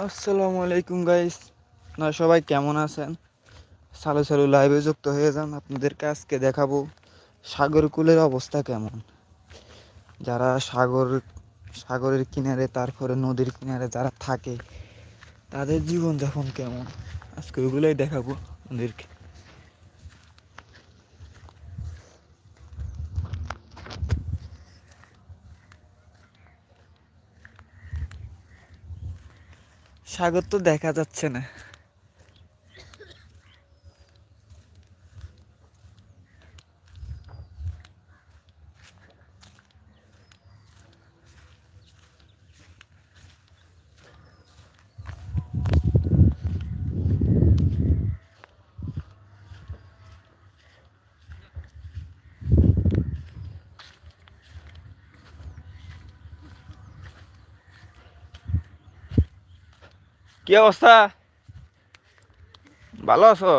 আসসালামু আলাইকুম গাইস না, সবাই কেমন আছেন? সালু সালু লাইভে যুক্ত হয়ে যান। আপনাদেরকে আজকে দেখাবো সাগরকুলের অবস্থা কেমন। যারা সাগর, সাগরের কিনারে, তারপরে নদীর কিনারে যারা থাকে, তাদের জীবনযাপন কেমন? আজকে ওগুলোই দেখাবো। আপনাদেরকে সাগর তো দেখা যাচ্ছে না। কি অবস্থা? ভালো আছো?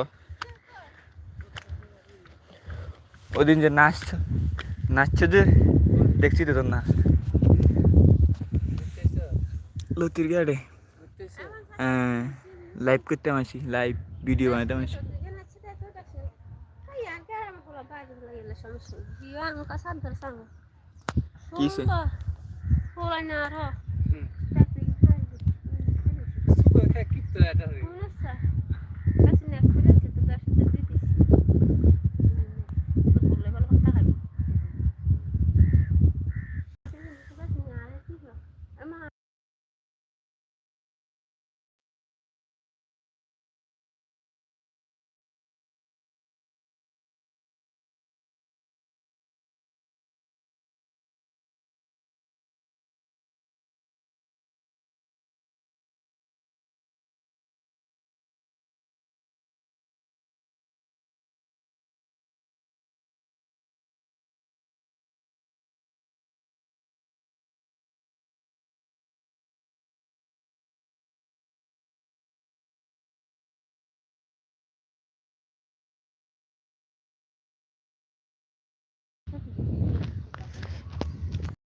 ওদিন যে নাচছ, নাচছো যে, দেখছি তো তোর নাচ। লতির গাড়ে। হ্যাঁ লাইভ করতে আসি লাইভ ভিডিও বানাতে আসি কিসে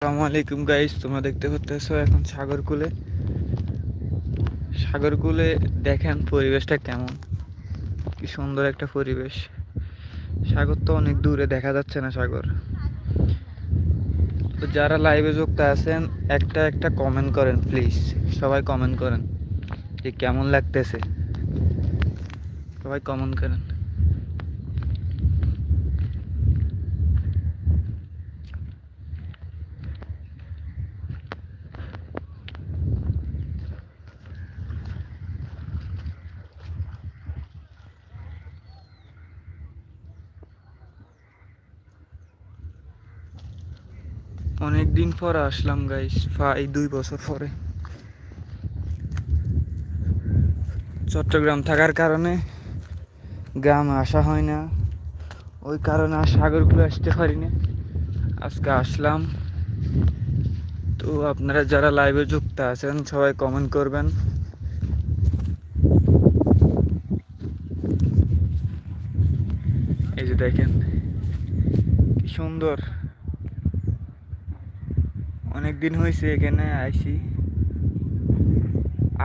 আসসালামু আলাইকুম গাইস তোমরা দেখতে পাচ্ছ এখন সাগরকুলে। সাগরকুলে দেখেন পরিবেশটা কেমন। কি সুন্দর একটা পরিবেশ। সাগর তো অনেক দূরে, দেখা যাচ্ছে না সাগর। তো যারা লাইভে যুক্ত আছেন, একটা একটা কমেন্ট করেন প্লিজ সবাই কমেন্ট করেন যে কেমন লাগতেছে। সবাই কমেন্ট করেন অনেক দিন পর আসলাম গাইস প্রায় দুই বছর পরে। চট্টগ্রাম থাকার কারণে গ্রামে আসা হয় না। ওই কারণে আর সাগরগুলো আসতে পারি না আজকে আসলাম। তো আপনারা যারা লাইভে যুক্ত আছেন, সবাই কমেন্ট করবেন। এই যে দেখেন, কি সুন্দর। অনেক দিন হয়েছে এখানে আসি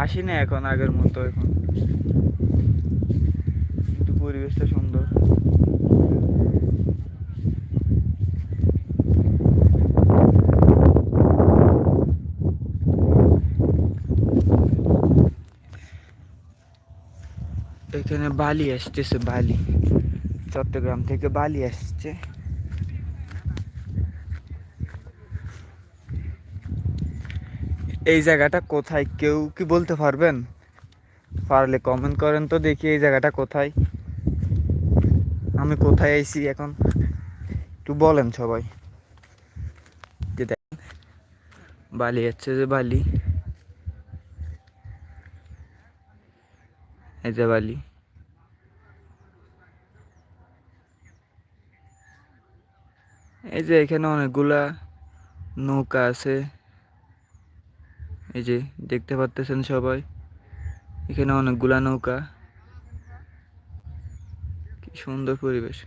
আসি না এখন আগের মতো এখন। কিন্তু পরিবেশটা সুন্দর। এখানে বালি আসতেছে, বালি। চট্টগ্রাম থেকে বালি আসছে। এই জায়গাটা কোথায় কেউ কি বলতে পারবেন? পারলে কমেন্ট করেন তো দেখি এই জায়গাটা কোথায়। আমি কোথায় আইছি এখন? একটু বলেন সবাই। যে দেখেন বালি যাচ্ছে যে বালি। এই যে বালি। এই যে এখানে অনেকগুলা নৌকা আছে। এই যে দেখতে পারতেছেন সবাই। এখানে অনেকগুলা নৌকা। কি সুন্দর পরিবেশ।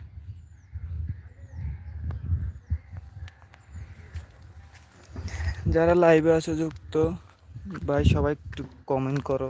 যারা লাইভে আছে যুক্ত, ভাই সবাই একটু কমেন্ট করো।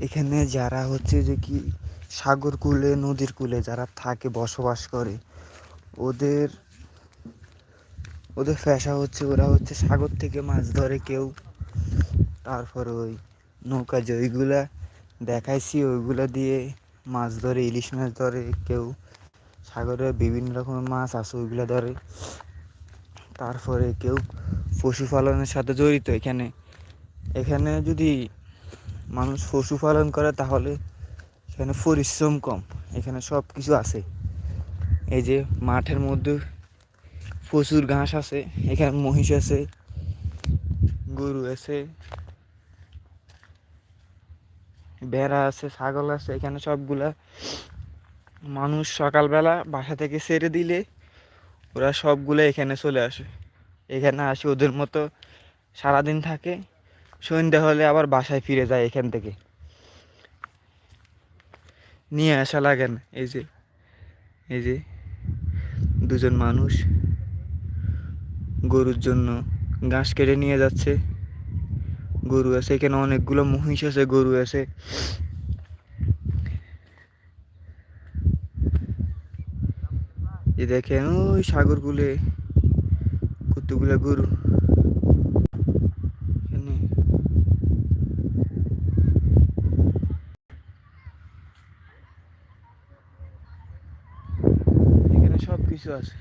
এখানে যারা হচ্ছে যে কি সাগর কূলে, নদীর কূলে যারা থাকে, বসবাস করে, ওদের ওদের পেশা হচ্ছে ওরা হচ্ছে সাগর থেকে মাছ ধরে কেউ। তারপর ওই নৌকা যে ওইগুলা দেখাইছি, ওইগুলা দিয়ে মাছ ধরে, ইলিশ মাছ ধরে, কেউ সাগরে বিভিন্ন রকমের মাছ আছে, ওইগুলো ধরে। তারপরে কেউ পশুপালনের সাথে জড়িত এখানে। এখানে যদি মানুষ পশুপালন করে তাহলে এখানে পরিশ্রম কম। এখানে সব কিছু আছে। এই যে মাঠের মধ্যে প্রচুর ঘাস আছে, এখানে মহিষ আছে, গরু আছে, ভেড়া আছে, ছাগল আছে, এখানে সবগুলা মানুষ সকালবেলা বাসা থেকে ছেড়ে দিলে ওরা সবগুলো এখানে চলে আসে। এখানে আসে ওদের মতো সারাদিন থাকে। সন্ধ্যা হলে আবার বাসায় ফিরে যায় এখান থেকে। নিয়ে আসা লাগে না। এই যে এই যে দুজন মানুষ গরুর জন্য ঘাস কেটে নিয়ে যাচ্ছে। গরু আছে, এখানে অনেকগুলো মহিষ আছে, গরু আছে। এই দেখেন, ওই সাগরগুলে, কতগুলা গরু এখানে এখানে সব কিছু আছে।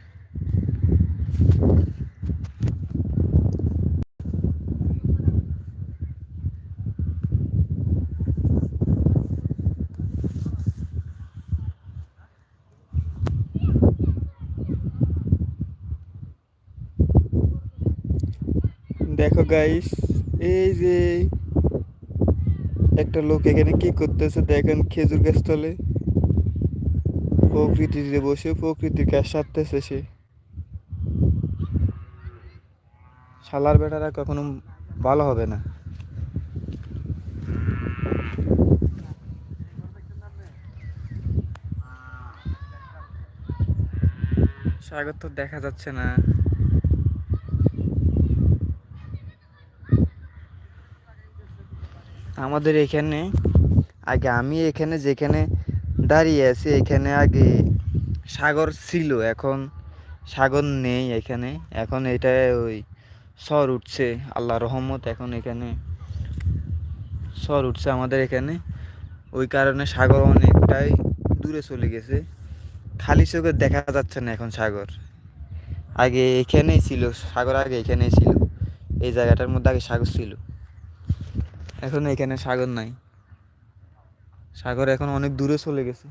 দেখো গাইস এই যে একটা লোক এখানে কি করতেছে দেখেন খেজুর গাছ তলে। প্রকৃতিতে বসে প্রকৃতির কাজ সারতেছে সে। শালার বেটারা কখনো ভালো হবে না। সাগর তো দেখা যাচ্ছে না। আমাদের এখানে, আগে আমি এখানে, যেখানে দাঁড়িয়ে আছি এখানে আগে সাগর ছিল, এখন সাগর নেই এখানে। এখন এটা ওই সর উঠছে আল্লাহ রহমত, এখন এখানে সর উঠছে আমাদের এখানে। ওই কারণে সাগর অনেকটাই দূরে চলে গেছে। খালি চোখে দেখা যাচ্ছে না এখন সাগর। আগে এখানেই ছিল, সাগর আগে এখানেই ছিল। এই জায়গাটার মধ্যে আগে সাগর ছিল। এখন এখানে সাগর নাই। সাগর এখন অনেক দূরে চলে গেছে।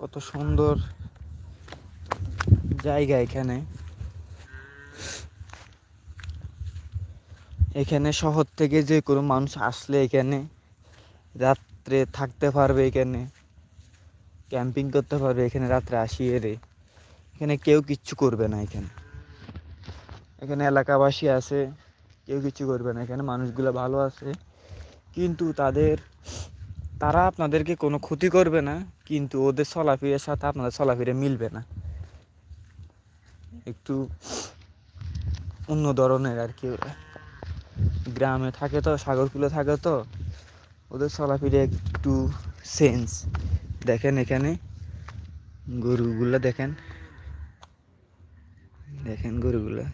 কত সুন্দর জায়গা এখানে। এখানে শহর থেকে যে কোনো মানুষ আসলে এখানে রাত্রে থাকতে পারবে এখানে। ক্যাম্পিং করতে পারবে এখানে রাত্রে আসিয়ে রে এখানে কেউ কিচ্ছু করবে না এখানে। এখানে এলাকাবাসী আছে, কেউ কিছু করবে না, এখানে মানুষগুলো ভালো আছে। কিন্তু তাদের, তারা আপনাদেরকে কোনো ক্ষতি করবে না, কিন্তু ওদের চলাফিরের সাথে আপনাদের চলাফিরে মিলবে না। একটু অন্য ধরনের আর কি ওরা। গ্রামে থাকে তো, সাগরকুলে থাকে তো, ওদের চলাফিরে একটু সেন্স দেখেন এখানে, গরুগুলো দেখেন। দেখেন গরুগুলো।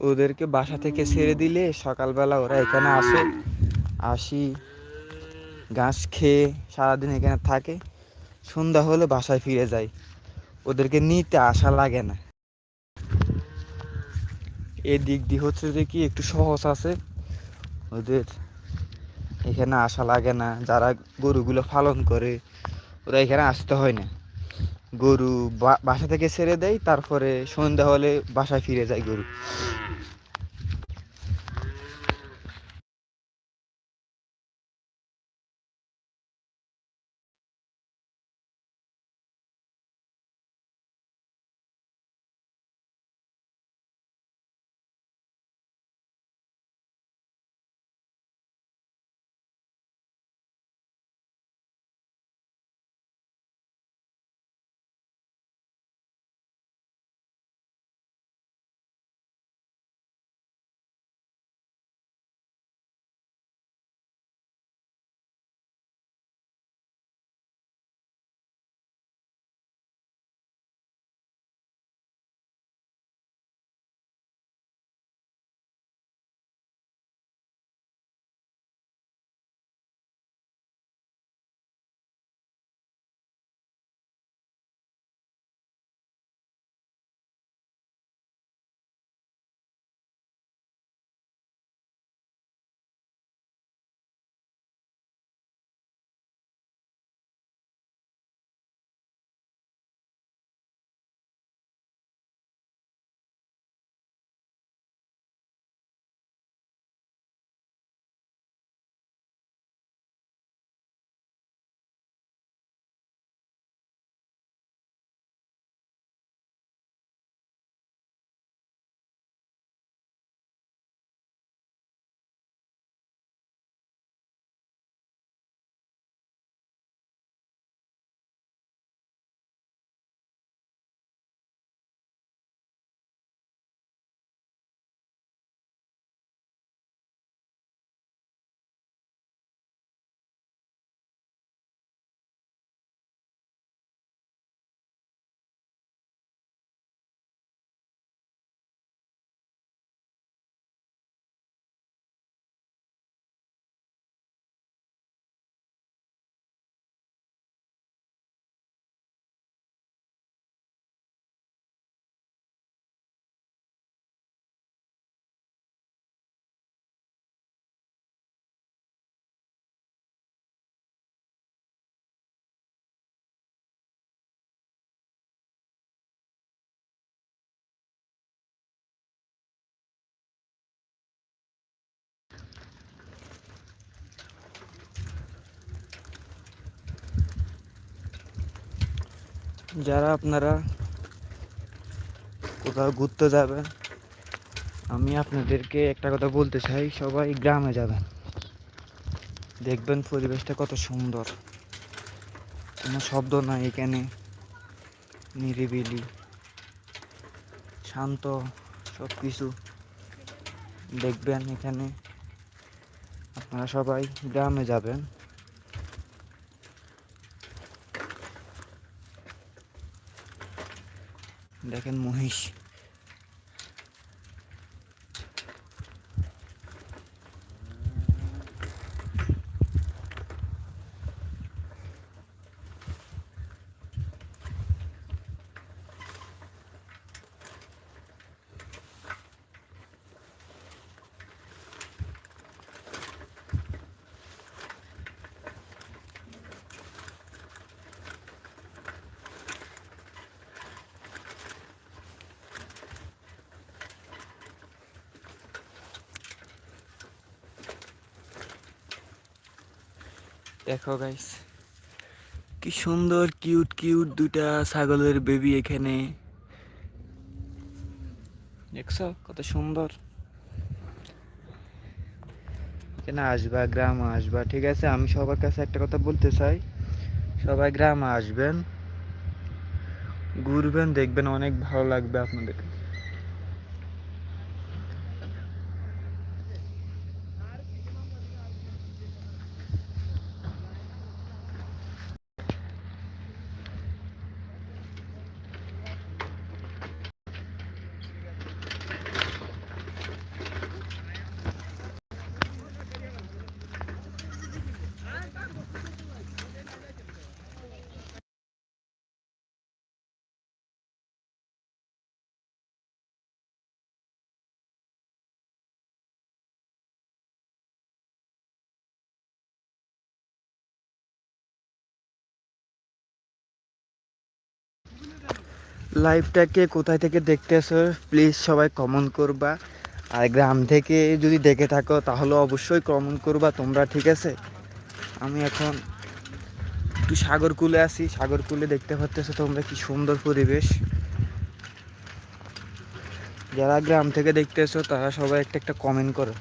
ওদেরকে বাসা থেকে ছেড়ে দিলে সকালবেলা ওরা এখানে আসে, আসি, ঘাস খেয়ে সারাদিন এখানে থাকে। সন্ধ্যা হলে বাসায় ফিরে যায় ওদেরকে নিতে আসা লাগে না। এই দিক দিয়ে হচ্ছে যে কি একটু সহজ আছে। ওদের এখানে আসা লাগে না। যারা গরুগুলো পালন করে, ওরা এখানে আসতে হয় না। গরু বাসা থেকে ছেড়ে দেয় তারপরে সন্ধ্যা হলে বাসায় ফিরে যায় গরু। যারা আপনারা কোথাও ঘুরতে যাবেন, আমি আপনাদেরকে একটা কথা বলতে চাই, সবাই গ্রামে যাবেন। দেখবেন পরিবেশটা কত সুন্দর। কোনো শব্দ নাই এখানে। নিরিবিলি, শান্ত সব কিছু দেখবেন এখানে আপনারা সবাই গ্রামে যাবেন। দেখেন মহিষ। দেখো গাইস কি সুন্দর কিউট কিউট দুটা ছাগলের বেবি এখানে। দেখছ? কত সুন্দর। এখানে আসবা, গ্রামে আসবা, ঠিক আছে? আমি সবার কাছে একটা কথা বলতে চাই। সবাই গ্রামে আসবেন, ঘুরবেন, দেখবেন অনেক ভালো লাগবে আপনাদের। লাইভটাকে কোথায় থেকে দেখতেছো প্লিজ সবাই কমেন্ট করবা। আর গ্রাম থেকে যদি দেখে থাকো, তাহলে অবশ্যই কমেন্ট করবা, তোমরা ঠিক আছে? আমি এখন একটু সাগরকুলে আছি, সাগরকুলে দেখতে পাচ্তেছো তোমরা কি সুন্দর পরিবেশ। যারা গ্রাম থেকে দেখতেছো তারা সবাই একটা একটা কমেন্ট করো।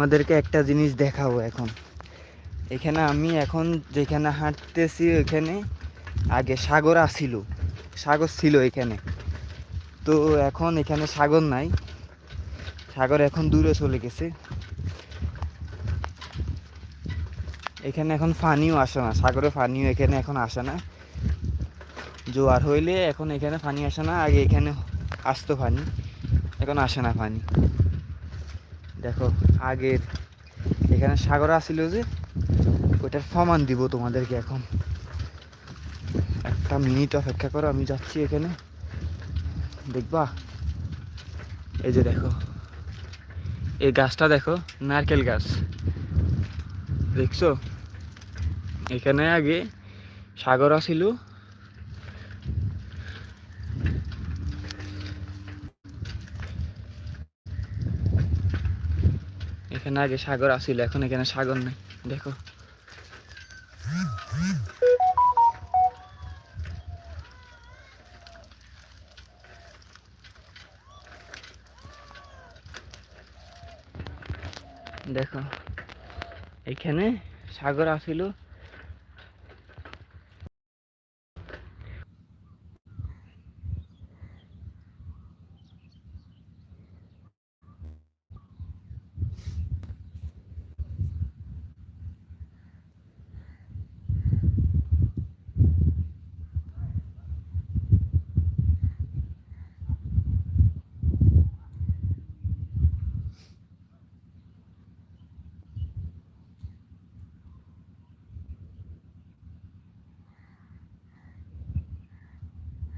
তোমাদেরকে একটা জিনিস দেখাবো এখন। এখানে আমি এখন যেখানে হাঁটতেছি ওইখানে আগে সাগর আসিল সাগর ছিল এখানে। তো এখন এখানে সাগর নাই, সাগর এখন দূরে চলে গেছে। এখানে এখন ফানিও আসে না, সাগরে ফানিও এখানে এখন আসে না। জোয়ার হইলে এখন এখানে ফানি আসে না, আগে এখানে আসতো ফানি এখন আসে না পানি। দেখো, আগের এখানে সাগর আসিল যে, ওইটার ফমান দিব তোমাদেরকে এখন। একটা মিনিট অপেক্ষা করো, আমি যাচ্ছি এখানে। দেখবা? এই যে দেখো, এই গাছটা দেখো, নারকেল গাছ। দেখছ? এখানে আগে সাগর আসিল এখানে আগে সাগর আসিল এখন এখানে সাগর নেই। দেখো। দেখো। এখানে সাগর আসিল।